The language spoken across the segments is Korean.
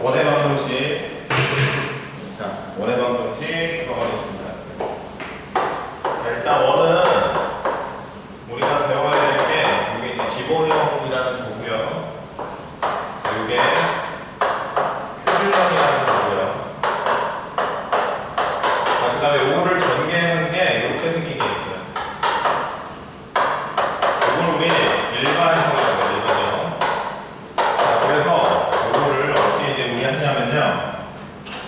원의 방정식. 자, 원의 방정식 들어가겠습니다. 자, 일단 원은 우리가 배워야 될 게 이게 이제 기본형이라는 거고요. 자, 이게 표준형이라는 거고요. 자, 그 다음에 요거를 전개한 게 이렇게 생긴 게 있어요. 이걸 우리 일반형이라고 해요, 일반형. 자, 그래서 요거를 어떻게 이제 우리 했냐면요.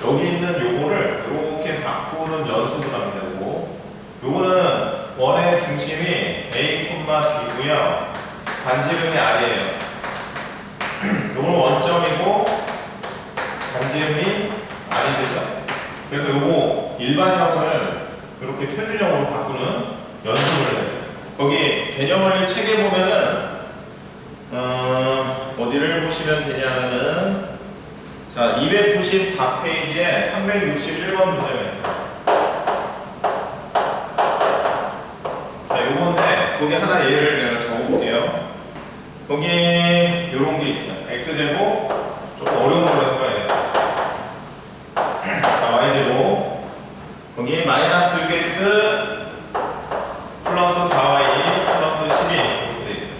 여기 있는 요거를 이렇게 바꾸는 연습을 하면 되고, 요거는 원의 중심이 A, B고요. 반지름이 R이에요. 요거는 원점이고, 반지름이 R이 되죠. 그래서 요거 일반형을 이렇게 표준형으로 바꾸는 연습을 해요. 거기 개념을 책에 보면은 어, 어디를 보시면 되냐면은 자 294페이지에 361번 문제가 있어요. 자 요건데 거기 하나 예를 내가 적어볼게요. 거기 요런 게 있어요. x제곱 조금 어려운 걸로 해봐야겠다. 자 y제곱 거기 마이너스 6x 플러스 4y 플러스 12 이렇게 돼 있어요.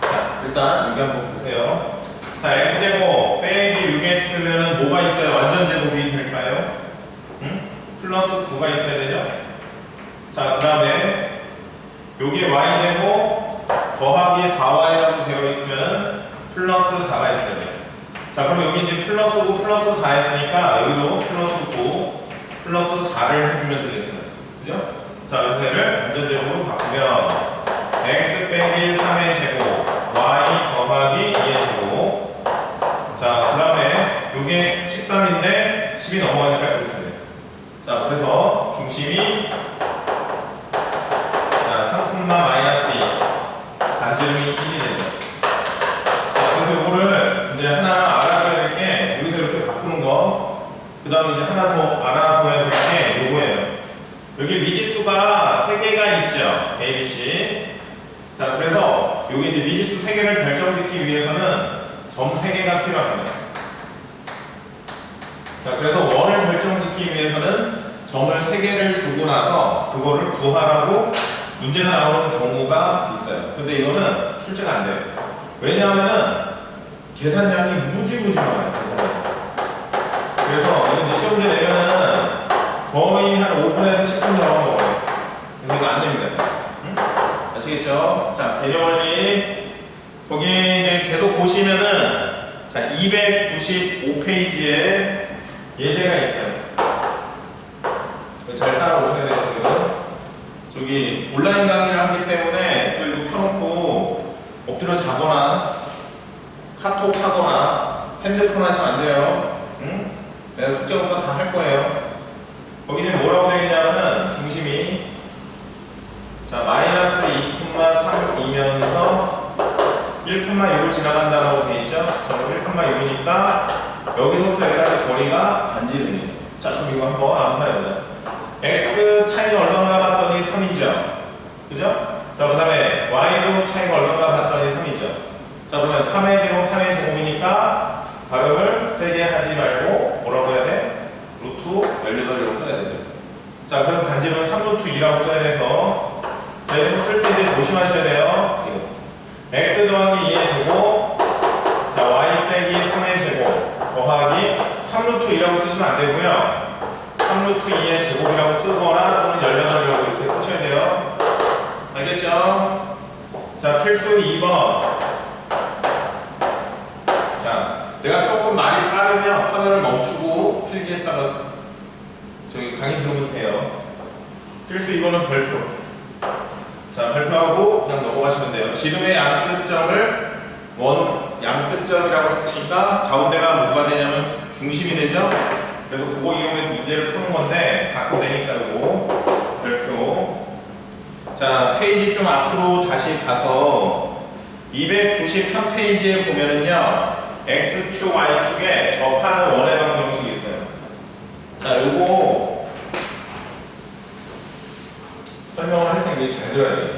자, 일단 여기 한번 보세요. 자, x제곱 빼기 6x면은 뭐가 있어요? 완전 제곱이 될까요? 응? 플러스 9가 있어야 되죠? 자, 그 다음에 여기 y제곱 더하기 4y라고 되어 있으면 플러스 4가 있어야 돼요. 자, 그럼 여기 이제 플러스 9 플러스 4 했으니까 여기도 플러스 9 플러스 4를 해주면 되겠죠. 그죠? 자, 요새를 완전제곱으로 바꾸면 x 빼기 3의 제곱 y 더하기 2의 제곱 자, 그 다음에 이게 13인데 10이 넘어가니까 이렇게 중심이 자, 3콤마 마이너스 2 반지름이 1이 되죠. 자, 그래서 이거를 이제 하나 알아둬야 될 게 여기서 이렇게 바꾸는 거. 그 다음에 이제 하나 더 알아둬야 될 게 요거예요. 여기 미지수가 3개가 있죠. A, B, C. 자, 그래서 여기 이제 미지수 3개를 결정 짓기 위해서는 점 3개가 필요합니다. 자, 그래서 원을 결정 짓기 위해서는 점을 3개를 주고 나서 그거를 구하라고 문제가 나오는 경우가 있어요. 근데 이거는 출제가 안 돼요. 왜냐하면은 계산량이 무지무지 많아요. 계산량이. 그래서 이제 시험 문제 내면은 거의 한 5분에서 10분 정도 먹어요. 근데 이거 안 됩니다. 응? 아시겠죠? 자, 개념 원리. 거기 이제 계속 보시면은 자, 295페이지에 예제가 있어요. 잘 따라오셔야 돼요, 지금. 저기 온라인 강의를 하기 때문에 또 이거 켜놓고 엎드려 자거나 카톡 하거나 핸드폰 하시면 안 돼요. 응? 내가 숙제부터 다 할 거예요. 거기 지금 뭐라고 되어 있냐면은 중심이 자 마이너스 2,3이면서 1,6을 지나간다라고 되어 있죠. 자 그럼 1,6이니까 여기서부터 여기까지 거리가 반지름이에요. 자 그럼 이거 한번 암산해보자. X 차이가 얼마나 봤더니 3이죠. 그죠? 자 그 다음에 y도 차이가 얼마나 봤더니 3이죠. 자 그러면 3의 제곱 3의 제곱이니까 발음을 세게 하지 말고 뭐라고 해야 돼? 루트 18이라고 써야 되죠. 자, 그럼 반지름은 3루트 2라고 써야 돼서 자, 이거 쓸때 이제 조심하셔야 돼요. 이거. x 더하기 2의 제곱 자, y 빼기 3의 제곱 더하기 3루트 2라고 쓰시면 안 되고요. 3루트 2의 제곱이라고 쓰거나 또는 18이라고 이렇게 쓰셔야 돼요. 알겠죠? 자, 필수 2번. 자, 내가 조금 말이 빠르면 화면을 멈추고 필기했다가 저기 강의 들으면 돼요. 필수 2번은 별표. 자, 별표하고 그냥 넘어가시면 돼요. 지름의 양끝점을 원 양끝점이라고 했으니까 가운데가 뭐가 되냐면 중심이 되죠? 그래서 그거 이용해서 문제를 푸는 건데 갖고 되니까 이거 별표. 자, 페이지 좀 앞으로 다시 가서 293페이지에 보면은요. X축, Y축에 접하는 원의 방정식이 있어요. 자, 요거 설명을 할 텐데 잘 들어야 돼요.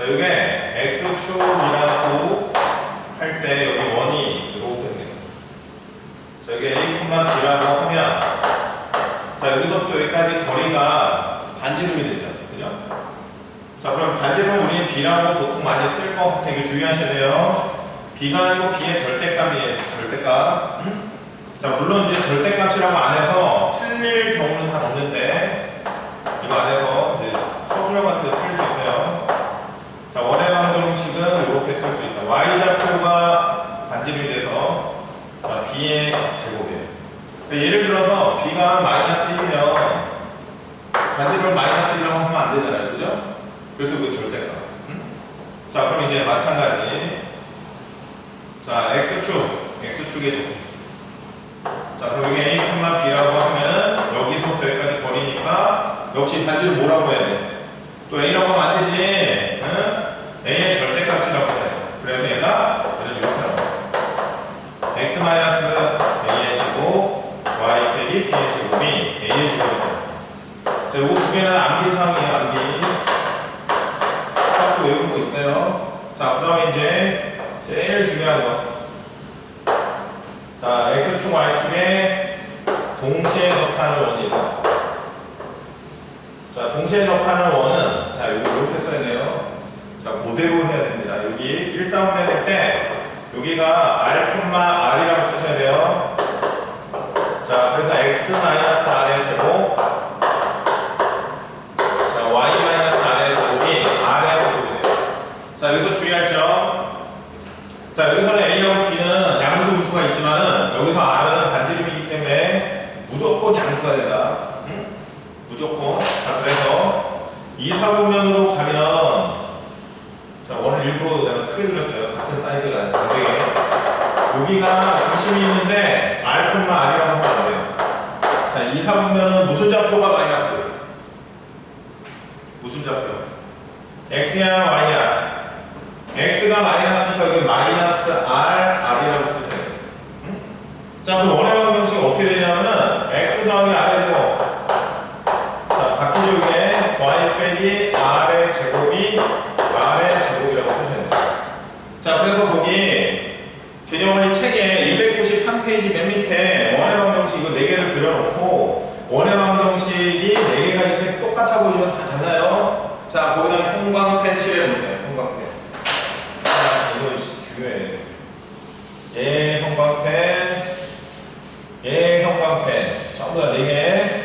자, 이게 x축이라고 할 때 여기 원이 이렇게 되겠어. 자, 이게 1,b라고 하면 자, 여기서부터 여기까지 거리가 반지름이 되죠. 그죠? 자, 그럼 반지름 우리는 b라고 보통 많이 쓸 것 같아. 이거 주의하셔야 돼요. b가 아니고 b의 절대값이에요. 절대값. 응? 자, 물론 이제 절대값이라고 안 해서 틀릴 경우는 잘 없는데 이거 안에서 이제 서술형 같은 거 틀릴 수 있어요. 자, 원의 방정식은 이렇게 쓸 수 있다. y좌표가 반지름이 돼서 자, b의 제곱이에요. 예를 들어서 b가 마이너스 1이면 반지름을 마이너스 1이라고 하면 안 되잖아요. 그죠? 그래서 그 절대값. 응? 자, 그럼 이제 마찬가지. 자, x축, x축의 제곱. 자, 그럼 이게 a, b라고 하면은 여기서부터 여기까지 거리니까 역시 반지를 뭐라고 해야 돼? 또 a라고 하면 안 되지. 응? a의 절대값이라고 해야죠. 그래서 얘가 얘를 이렇게 하라고. x 마이너스 a의 제곱, y 빼기 b의 제곱이 a의 제곱이다. 자, 요거 두 개는 암기사항이에요, 암기. 자꾸 외우는 거 있어요. 자, 그 다음에 이제 제일 중요한 거. 자, x축, y축에 동시에 접하는 원이 있어. 자, 동시에 접하는 원은 자, 요거 이렇게 써야 돼요. 자, 그대로 해야 됩니다. 여기 1사분면 될때 여기가 r, r이라고 쓰셔야 돼요. 자, 그래서 x 마이너스 r의 제곱 자, y 마이너스 r의 제곱이 r의 제곱이 돼요. 자, 여기서 주의할 점. 자, 여기서는 A하고 B는 양수 음수가 있지만은 여기서 R은 반지름이기 때문에 무조건 양수가 된다. 응? 무조건. 자, 그래서 이 사분면으로 2, 3분면은 무슨 좌표가 마이너스? 무슨 좌표? x야 y야? x가 마이너스니까 이게 마이너스 r, r이라고 쓰세요. 응? 자, 그럼 원래 중요해. 예, 형광펜. 예, 형광펜. 전부 다 4개.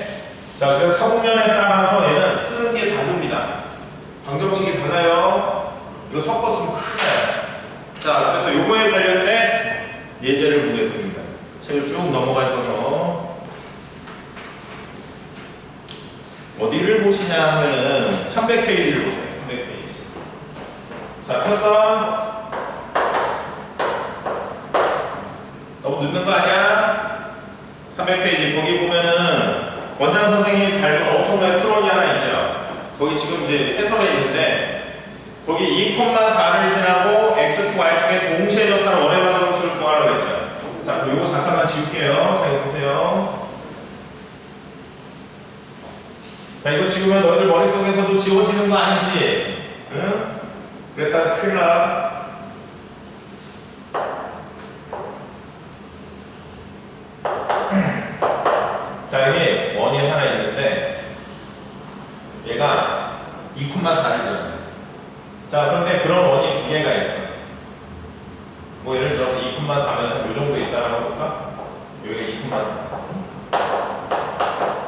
자, 그래서 사분면에 따라서 얘는 쓰는 게 다릅니다. 방정식이 달라요. 이거 섞었으면 큰일. 자, 그래서 요거에 관련된 예제를 보겠습니다. 책을 쭉 넘어가셔서 어디를 보시냐 하면은 300페이지를 보세요. 300페이지. 자, 폈어. 너무 늦는 거 아니야? 300페이지 거기 보면은 원장 선생님이 닮은 엄청난 크론이 하나 있죠. 거기 지금 이제 해설에 있는데 거기 2,4를 지나고 x축 y축에 동시에 접하는 원의 방정식을 구하라고 했죠. 자, 이거 잠깐만 지울게요. 자, 이거 보세요. 자, 이거 지우면 너희들 머릿속에서도 지워지는 거 아니지? 응? 그랬다가 큰일 나. 자, 여기 원이 하나 있는데 얘가 2,4를 지어요. 자, 그런데 그런 원이 두 개가 있어. 뭐 예를 들어서 2,4면 요 정도 있다라고 해볼까? 여기가 2,4.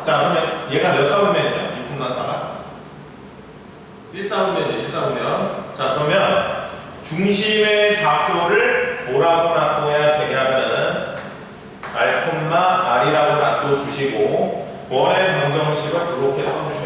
자, 그러면 얘가 몇 사분면이죠? 2,4가? 1사분면이죠, 1사분면. 자, 그러면 중심의 좌표를 뭐라고 놔둬야 되냐면은 R, R이라고 놔둬주시고 원의 방정식을 그렇게 써주셔야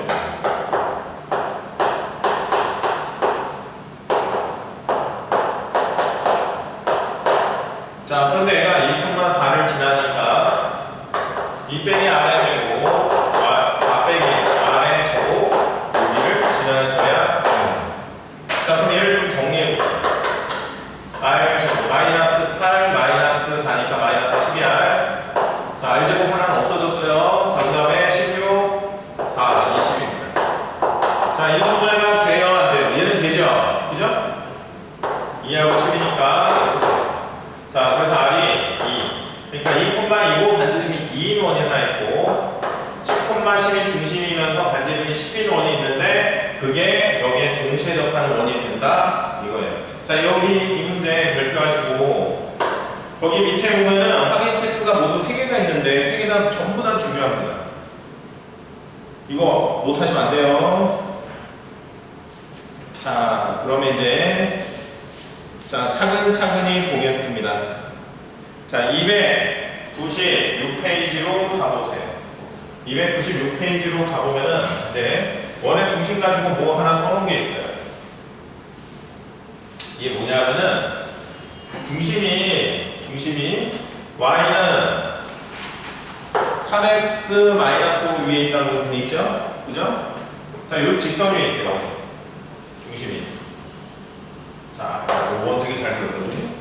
하나 없어졌어요. 자, 그 다음에 16, 4, 20입니다. 자, 이런 분야가 개열 안 돼요. 얘는 되죠? 그죠? 2하고 10이니까. 자, 그래서 R이 2. 그러니까 2,2고 반지름이 2인 원이 하나 있고, 10,10이 중심이면서 반지름이 10인 원이 있는데, 그게 여기에 동체적하는 원이 된다? 이거예요. 자, 여기 이 문제 별표하시고, 거기 밑에 보면 거 못하시면 안 돼요. 자 그러면 이제 자 차근차근히 보겠습니다. 자 296페이지로 가보세요. 296페이지로 가보면은 이제 원의 중심 가지고 뭐 하나 써놓은 게 있어요. 이게 뭐냐면은 중심이 중심이 y는 3x 마이너스 5 위에 있다고 돼 있죠? 그죠? 자, 요 직선 위에 있대요. 중심이. 자, 원 되게 잘 그렸더니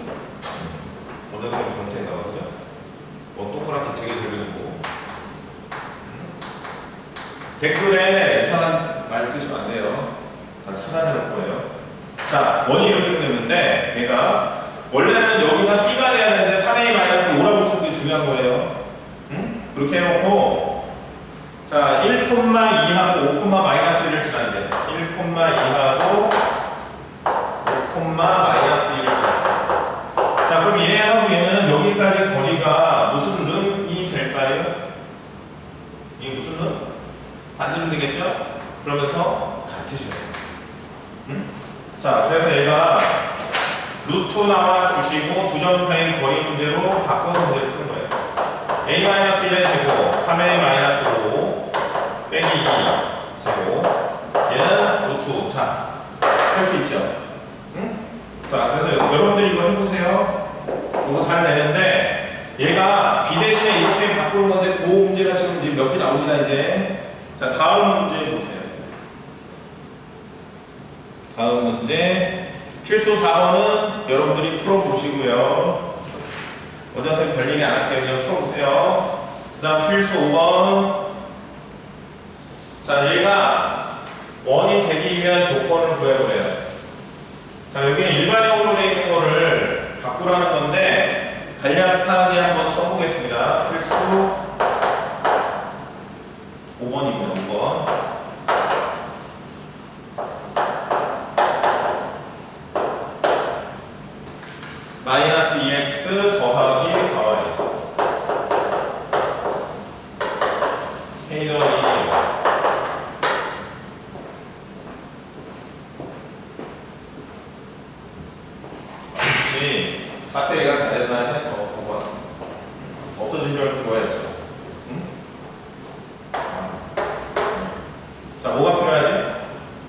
어떤 쌤이 변태인가 그죠? 원 동그랗게 되게 그리고 댓글에 이상한 말 쓰시면 안 돼요. 다 차단해놓을 거예요. 자, 원이 이렇게 그렸는데 얘가 원래는 여기가 B가 돼야 되는데 3A 마이너스 5라고 쓰는 게 중요한 거예요. 응? 그렇게 해놓고 자, 1, 2하고 5, 마이너스 1을 지난대. 1, 2하고 5, 마이너스 1을 지난대. 자, 그럼 얘하고 얘는 여기까지 거리가 무슨 름이 될까요? 이게 무슨 름? 반지름 되겠죠? 그러면 더 같으셔야 돼요. 응? 자, 그래서 얘가 루트 나와 주시고 두 점 사이 거리 문제로 바꿔서 문제를 푸는 거예요. a-1의 제곱, 3a-5 빼기 2 루트 자, 할 수 있죠? 응? 자, 그래서 여러분들 이거 해보세요. 이거 잘 되는데 얘가 b 대신에 이렇게 바꾸는 건데 그 문제가 지금 이제 몇 개 나옵니다 이제. 자, 다음 문제 보세요. 다음 문제 필수 4번은 여러분들이 풀어보시고요. 원장 선생님 별 얘기 안 할게요. 그냥 풀어보세요. 그 다음 필수 5번. 자, 얘가 원이 되기 위한 조건을 구해보래요. 자, 여기 일반형으로 있는 거를 바꾸라는 건데 간략하게 한번 써보겠습니다. 필수 5번입니다. 5번. 마이너스 2x 더하기 4y